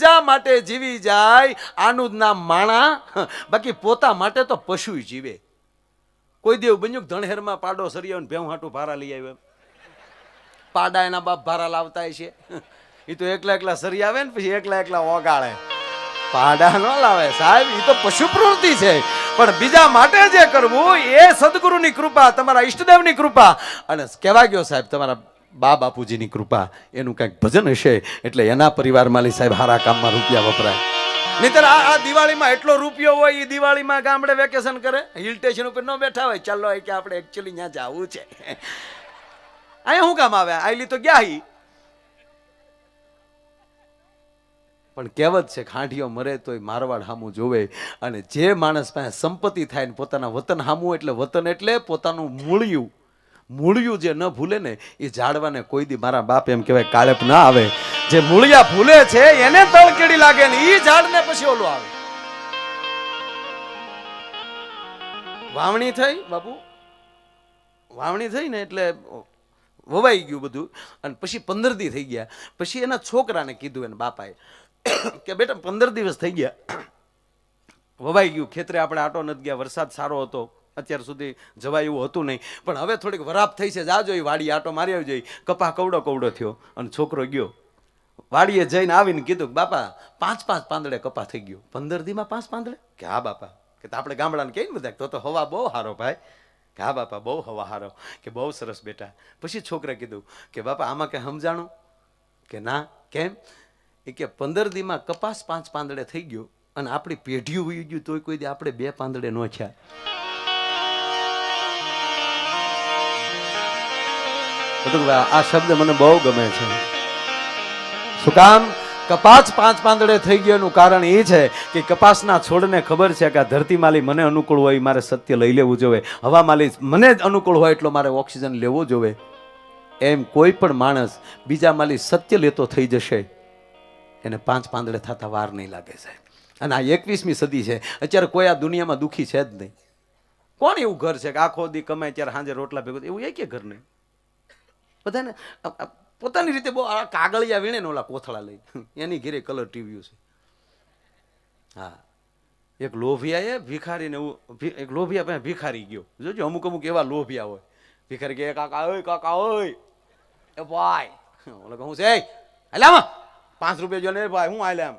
બીજા માટે જીવી જાય, આનું નામ માણા. બાકી પોતા માટે તો પશુ જીવે. કોઈ દેવ બન્યું ધણહેરમાં પાડો સરિયો ભેહું હાટું ભારા લઈ આવ્યો? પાડા એના બાપ ભારા લાવતા છે એ તો એકલા એકલા સરી આવે ને પછી એકલા એકલા ઓગાળે. પાડા ન લાવે. સાહેબ એ તો પશુ પ્રવૃત્તિ છે. પણ બીજા માટે જે કરવું, એ સદગુરુની કૃપા, તમારા ઈષ્ટદેવની કૃપા. અને કહેવા ગયો સાહેબ તમારા બા બાપુજીની કૃપા એનું કંઈક ભજન હશે એટલે એના પરિવારમાં લી સાહેબ હારા કામમાં રૂપિયા વપરાય. નહીતર આ આ દિવાળીમાં એટલો રૂપિયો હોય એ દિવાળીમાં ગામડે વેકેશન કરે હિલ સ્ટેશન ઉપર ન બેઠા હોય ચાલો કે આપણે એકચ્યુઅલી ત્યાં જવું છે. અહીંયા શું કામ આવે? આઈલી તો ગયા હી. પણ કહેવત છે ખાંઢીઓ મરે તોય મારવાડ હામું જોવે. અને જે માણસ પાસે સંપત્તિ થાય ને પોતાના વતન હામું એટલે વતન એટલે પોતાનું મૂળિયું. મૂળિયું જે ન ભૂલે ને, એ ઝાડવાને કોઈ દી મારા બાપ એમ કહેવાય કાળેપ ના આવે. જે મૂળિયા ભૂલે છે, એને તળકેડી લાગે ને એ ઝાડને પછી ઓલું આવે. વાવણી થઈ બાપુ? વાવણી થઈ ને એટલે વવાઈ ગયું બધું. અને પછી પંદર દી થઈ ગયા. પછી એના છોકરાને કીધું એના બાપાએ કે બેટા પંદર દિવસ થઈ ગયા. વવાઈ ગયું. ખેતરે આપણે આટો નથી ગયા. વરસાદ સારો હતો. અત્યાર સુધી જવાય એવું હતું નહીં. પણ હવે થોડીક વરાપ થઈ છે, જાજો એ વાડી આટો મારી આવી જઈ કપા કવડો કવડો થયો અને છોકરો ગયો. વાડીએ જઈને આવીને કીધું બાપા, પાંચ પાંચ પાંદડે કપા થઈ ગયો. પંદર દીમાં પાંચ પાંદડે? કે, હા, બાપા. કે, તો આપણે ગામડાને કહીને બધા તો તો હવા બહુ સારો ભાઈ. કે, હા, બાપા, બહુ હવા હારો. કે, બહુ સરસ બેટા. પછી છોકરા કીધું કે, બાપા, આમાં કે સમજાણું? કે, ના. કેમ? એ કે, પંદર દીમાં કપાસ પાંચ પાંદડે થઈ ગયો અને આપણી પેઢીઓ ઉઈ ગયું, તોય કોઈ દી આપણે બે પાંદડે નો બધું આ શબ્દ મને બહુ ગમે છે. શું કામ? કપાસ પાંચ પાંદડે થઈ ગયાનું કારણ એ છે કે કપાસના છોડને ખબર છે કે આ ધરતી માલી મને અનુકૂળ હોય, મારે સત્ય લઈ લેવું જોઈએ હવા માલી મને જ અનુકૂળ હોય એટલો મારે ઓક્સિજન લેવો જોઈએ એમ કોઈ પણ માણસ બીજા માલી સત્ય લેતો થઈ જશે, એને પાંચ પાંદડે થતા વાર નહીં લાગે સાહેબ. અને આ એકવીસમી સદી છે. અત્યારે કોઈ આ દુનિયામાં દુઃખી છે જ નહીં. કોણ એવું ઘર છે કે આખો દી કમાય, ત્યારે સાંજે રોટલા ભેગો એવું એક ઘર નહીં. બધાને પોતાની રીતે બહુ કાગળિયા વીણે ને ઓલા કોથળા લઈ. એની ઘેરે કલર ટીવ્યું છે. હા. એક લોભિયાએ ભિખારીને એક લોભિયા પાસે ભિખારી ગયો. જોજો, અમુક અમુક એવા લોભિયા હોય. ભિખારી કે કાકા, ઓય કાકા, ઓય. એ ભાઈ. ઓલો હું છે હાલે આમાં? પાંચ રૂપિયા ગયો ને? ભાઈ, હું હાલે આમ?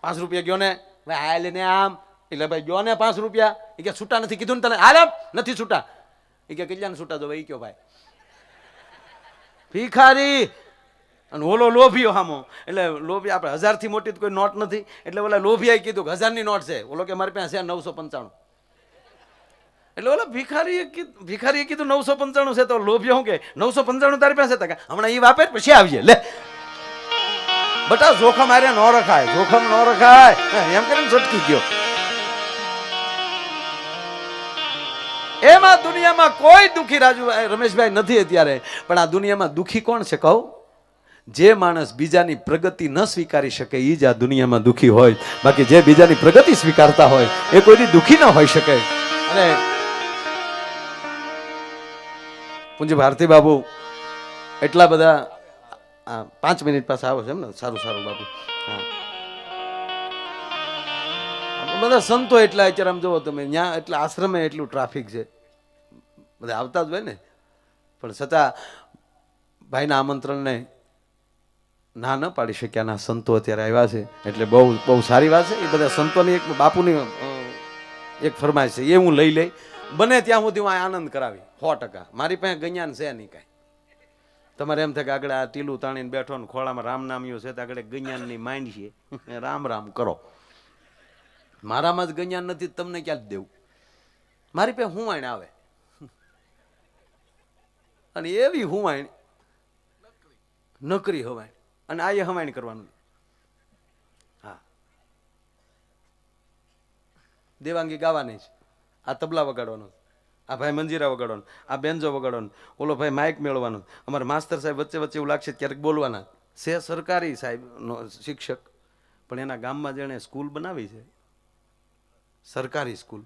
પાંચ રૂપિયા ગયો ને? ભાઈ, હાલે ને આમ? એટલે ભાઈ, ગયો ને પાંચ રૂપિયા? એ કે, છૂટા નથી. કીધું ને તને? હાલે નથી છૂટા. એ કે, કેટલાને છૂટા? દો એ કયો ભાઈ. ભિખારી. અને ઓલો લોભીઓ હામો. એટલે લોભી આપણે હજારથી મોટી કોઈ નોટ નથી. એટલે ઓલા લોભીએ કીધું કે હજારની નોટ છે. ઓલો કે મારી પાસે નવસો પંચાણું. એટલે ઓલા ભિખારીએ કીધું ભિખારીએ કીધું નવસો પંચાણું છે તો લોભીઓ શું કે નવસો પંચાણું તારી પાસે હતા હમણાં એ વાપે પછી આવીએ. લે. બટા જોખમ આરે ન રખાય. જોખમ ન રખાય. એમ કરીને છટકી ગયો. એમાં દુનિયામાં કોઈ દુઃખી રાજુ રમેશભાઈ નથી અત્યારે, પણ આ દુનિયામાં દુખી કોણ છે કહું? જે માણસ બીજાની પ્રગતિ ન સ્વીકારી શકે એ જ આ દુનિયામાં દુખી હોય. બાકી જે બીજાની પ્રગતિ સ્વીકારતા હોય, એ કોઈ દુઃખી ન હોઈ શકે. અને પૂજ્ય ભારતી બાબુ, એટલા બધા પાંચ મિનિટ પાસે આવો છે એમ ને સારું સારું બાબુ. હા. બધા સંતો એટલા અત્યારે આમ જુઓ તમે ત્યાં એટલા આશ્રમે એટલું ટ્રાફિક છે. બધા આવતા જ હોય ને. પણ છતાં ભાઈના આમંત્રણને ના ન પાડી શક્યા, ના સંતો અત્યારે આવ્યા છે. એટલે બહુ બહુ સારી વાત છે. એ બધા સંતોની એક, બાપુની એક ફરમાઈશ છે. એ હું લઈ લઈ, બને ત્યાં સુધી હું આનંદ કરાવી, સો ટકા. મારી પાસે ગણ્યાન છે નહીં કાંઈ. તમારે એમ થાય કે આગળ આ ટીલું તાણીને બેઠો ને ખોળામાં રામનામીઓ છે, તો આગળ ગણ્યાનની માઇન્ડ છે. રામ રામ કરો. મારામાં જ ગણ્યા નથી તમને ક્યાં દેવું? મારી પાસે હુંવાણ આવે. અને એવી હુંવાણ. નકરી હવાણ. અને આ એ હવાણ કરવાનું. હા. દેવાંગી ગાવાની છે. આ તબલા વગાડવાનો આ ભાઈ મંજીરા વગાડવાનો. આ બેન્જો વગાડવાનો. ઓલો ભાઈ માઇક મેળવવાનો અમારા માસ્તર સાહેબ વચ્ચે વચ્ચે એવું લાગશે ક્યારેક બોલવાના. છે સરકારી સાહેબનો શિક્ષક. પણ એના ગામમાં જેણે સ્કૂલ બનાવી છે સરકારી સ્કૂલ.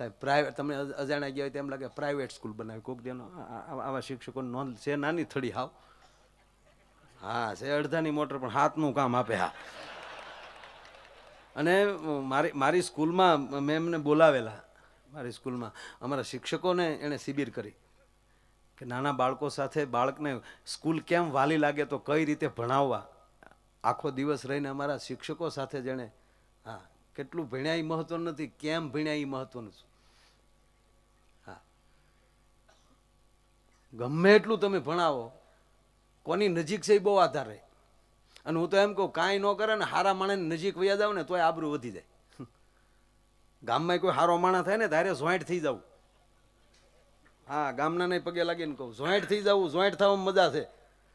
સાહેબ પ્રાઇવેટ તમને અજાણ્યા ગયા હોય તેમ લાગે પ્રાઇવેટ સ્કૂલ બનાવી. કોક દેનો આવા શિક્ષકો નોંધ છે નાની થડી, હાવ. હા, છે અડધાની મોટર, પણ હાથનું કામ આપે હા. અને મારી મારી સ્કૂલમાં મેં એમને બોલાવેલા. મારી સ્કૂલમાં અમારા શિક્ષકોને એણે શિબિર કરી કે નાના બાળકો સાથે બાળકને સ્કૂલ કેમ વાલી લાગે તો કઈ રીતે ભણાવવા? આખો દિવસ રહીને અમારા શિક્ષકો સાથે જેણે હા કેટલું ભણ્યા એ મહત્વનું નથી, કેમ ભણ્યા એ મહત્વનું છે? હા. ગમે એટલું તમે ભણાવો, કોની નજીક છે એ બહુ આધાર રહે. અને હું તો એમ કહું, કાંઈ ન કરે ને હારા માણસ નજીક વયા જાવ ને તોય આબરું વધી જાય. ગામમાં કોઈ હારો માણસ થાય ને ત્યારે જોઈન્ટ થઈ જવું. હા, ગામના નહીં પગે લાગીને કહું જોઈન્ટ થઈ જવું જોઈન્ટ થવામાં મજા છે.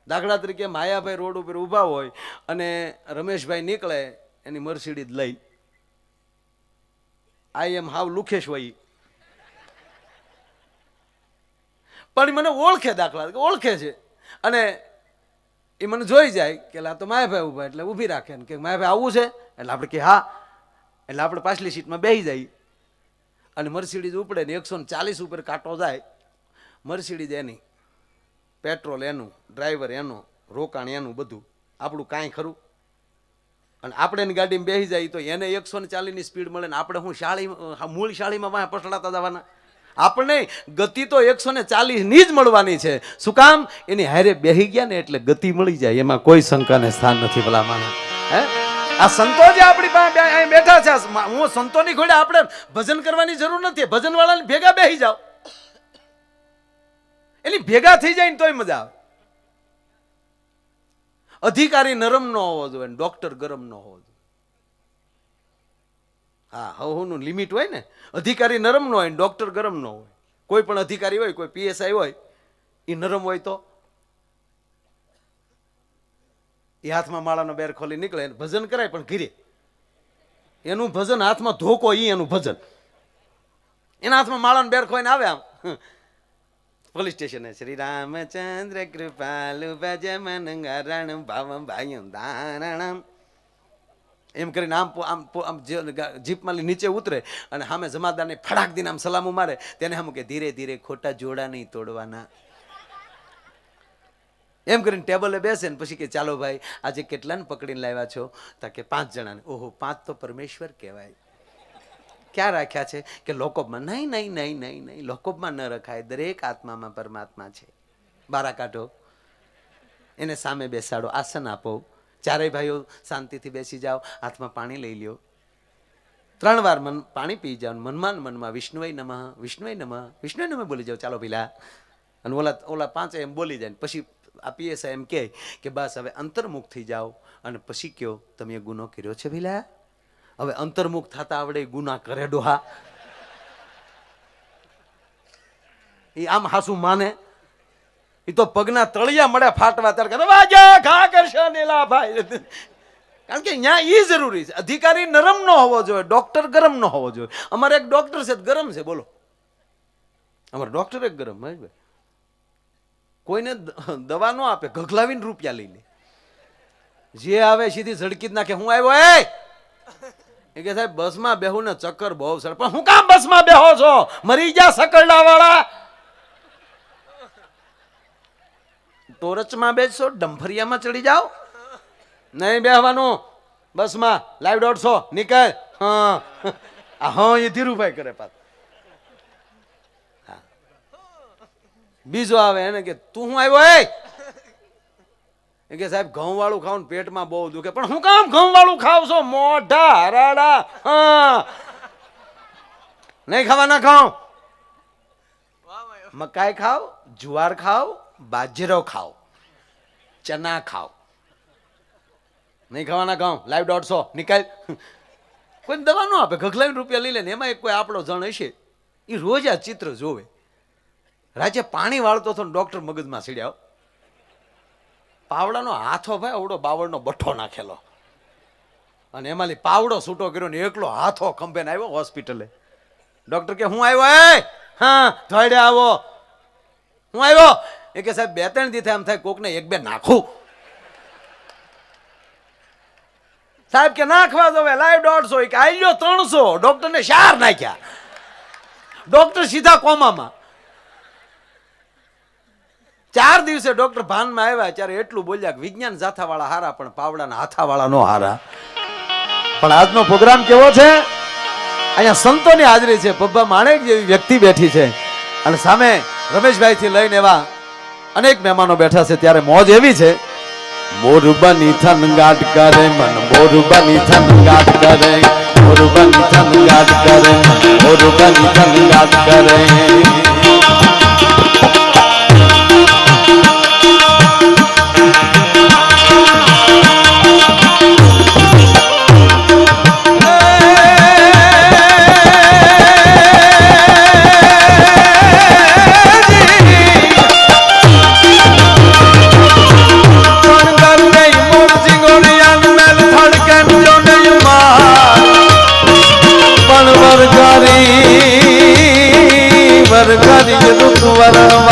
દાખલા તરીકે માયાભાઈ રોડ ઉપર ઊભા હોય અને રમેશભાઈ નીકળે, એની મર્સિડીઝ લઈ. આઈ એમ હાવ લુખેશ હોય પણ મને ઓળખે દાખલા ઓળખે છે. અને એ મને જોઈ જાય કે લા તો માયાભાઈ ઊભા એટલે ઊભી રાખે ને કે માયાભાઈ આવવું છે? એટલે આપણે કે હા. એટલે આપણે પાછલી સીટમાં બેસી જાય. અને મર્સિડીઝ ઉપડે ને એકસો ચાલીસ ઉપર કાંટો જાય. મર્સિડીઝ એની, પેટ્રોલ એનું, ડ્રાઈવર એનું, રોકાણ એનું બધું. આપણું કાંઈ ખરું? અને આપણે એની ગાડીમાં બેસી જાય તો એને એકસો ને ચાલીસની સ્પીડ મળે ને આપણે હું શાળી મૂળ શાળીમાં વાંહે પસડાતા જવાના. આપણને ગતિ તો એકસો ને ચાલીસની જ મળવાની છે. શું કામ? એની હારે બેસી ગયા ને એટલે ગતિ મળી જાય. એમાં કોઈ શંકાને સ્થાન નથી ભલા હે? આ સંતો જે આપણી પાસે અહીં બેઠા છે. હું સંતોની ઘોડે આપણે ભજન કરવાની જરૂર નથી. ભજનવાળાને ભેગા બેસી જાઓ. એની ભેગા થઈ જાય ને તોય મજા આવે. અધિકારી નરમ ન હોવો જોઈએ ડોક્ટર ગરમ ન હોવો જોઈએ. હા હવનું લિમિટ હોય ને, અધિકારી નરમ ન હોય ડોક્ટર ગરમ ન હોય. કોઈ પણ અધિકારી હોય, કોઈ પીએસઆઈ હોય એ નરમ હોય તો? એ હાથમાં માળાનો બેર ખોલી નીકળે એને ભજન કરાય પણ ઘીરે. એનું ભજન હાથમાં ધોકો એ એનું ભજન. એના હાથમાં માળાનો બેર ખોઈને આવે આમ. સ્ટેશને શ્રી રામચંદ્ર કૃપાલુ ભજ મન ગરણ ભાવ ભાઈ દારણ એમ કરીને આમ આમ આમ જીપમાં નીચે ઉતરે અને સામે જમાદારને ફડાક દીને આમ સલામું મારે, તેને આમ કે ધીરે ધીરે ખોટા જોડા નહીં તોડવાના. એમ કરીને ટેબલે બેસે ને પછી કે ચાલો ભાઈ, આજે કેટલાને પકડીને લાવ્યા છો? તા કે પાંચ જણાને. ઓહો, પાંચ તો પરમેશ્વર કહેવાય. ક્યાં રાખ્યા છે? કે લોકોમાં નહીં નહીં નહીં નહીં નહીં લોકોમાં ન રખાય. દરેક આત્મામાં પરમાત્મા છે. બારા કાઢો. એને સામે બેસાડો, આસન આપો. ચારેય ભાઈઓ શાંતિથી બેસી જાઓ, હાથમાં પાણી લઈ લ્યો. ત્રણ વાર મન, પાણી પી જાઓ મનમાં મનમાં વિષ્ણુય નમઃ વિષ્ણુય નમઃ વિષ્ણુ નમઃ બોલી જાઓ. ચાલો પેલા અને ઓલા ઓલા પાંચ એમ બોલી જાય પછી આ પીએસઆઈ એમ કહે કે બસ હવે અંતર્મુખ થઈ જાઓ. અને પછી કયો તમે ગુનો કર્યો છે ભીલા? હવે અંતર્મુખ થતા આવડે ગુના કરે ડોહા. એ આમ હાસુ માને. એ તો પગના તળિયા મળે ફાટવા ત્યારે કરે વાજા ઘા કરશે કારણ કે ત્યાં એ જરૂરી છે. અધિકારી નરમ ન હોવો જોઈએ, ડોક્ટર ગરમ ન હોવો જોઈએ. અમારે એક ડોક્ટર છે, ગરમ છે, બોલો. અમારે ડોક્ટર એક ગરમ, ભાઈ. કોઈને દવા ન આપે, ઘઘલાવીને રૂપિયા લઈ લે. જે આવે સીધી ઝડકી જ નાખે. હું આવ્યો, એ! એ કે સાહેબ, બસમાં બેહું ને ચક્કર બહુ સર પણ હું કામ બસમાં બેહો છો? મરી ગયા સકરડા વાળા ટોરચમાં બેસશો, ડંફરિયામાં ચડી જાઓ. નહીં બેહવાનું. બસમાં લાઈવ દોઢસો નીકળ હા. હા એ ધીરુભાઈ કરે પાછ. બીજો આવે એને કે, તું હું આવ્યો? એ એ કે સાહેબ ઘઉં વાળું ખાવ પેટમાં બહુ દુખે. પણ હું કામ ઘઉં વાળું ખાવ છો? મોઢા હરાડા. નહીં ખાવાના ખાવ મકાઈ ખાવ જુવાર ખાવ બાજરો ખાવ ચના ખાવ નહીં ખાવાના ખાવ લાઈવ દોઢસો. નીકળ કોઈ દવા ન આપે ગગલાવીને રૂપિયા લઈ લે ને, એમાં એક કોઈ આપણો જણ હશે. એ રોજ આ ચિત્ર જોવે. રાજે પાણી વાળતો હતો ડૉક્ટર મગજમાં સીડ્યા. પાવડાનો હાથો ભાઈ અવડો બાવળનો બઠ્ઠો નાખેલો. અને એમાં પાવડો છૂટો કર્યો ને એકલો હાથો ખંભે ને આવ્યો હોસ્પિટલે. ડોક્ટર કે, હું આવ્યો, એ? હા ધોઈડે આવો. હું આવ્યો? એ કે, સાહેબ, બે ત્રણ દી થાય એમ થાય, કોકને એક બે નાખું. સાહેબ કે, નાખવા દો લાઈવ દોઢસો. કે, આલ્યો ત્રણસો. ડોક્ટરને શાર નાખ્યા. ડોક્ટર સીધા કોમામાં. ચાર દિવસે ડોક્ટર ભાનમાં આવ્યા ત્યારે એટલું બોલ્યા કે વિજ્ઞાન જાથાવાળા હારા, પણ પાવડાના હાથાવાળા નો હારા. પણ આજનો પ્રોગ્રામ કેવો છે? અહીંયા સંતોની હાજરી છે. પબ્બા માણેક જેવી વ્યક્તિ બેઠી છે. અને સામે રમેશભાઈ થી લઈને એવા અનેક મહેમાનો બેઠા છે. ત્યારે મોજ એવી છે. મોરબાની થનગાટ કરે મન મોરબાની થનગાટ કરે મોરબાની થનગાટ કરે મોરબાની થનગાટ કરે. ఎదుగువరమ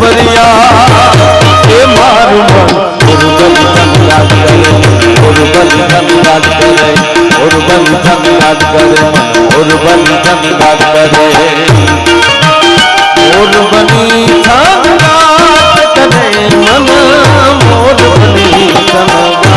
ભરિયા એ મારું મન ગુરુ બંધન યાદ કરે ગુરુ બંધન યાદ કરે ગુરુ બંધન યાદ કરે ગુરુ બંધન યાદ કરે મોર બની કરે મન મોર બની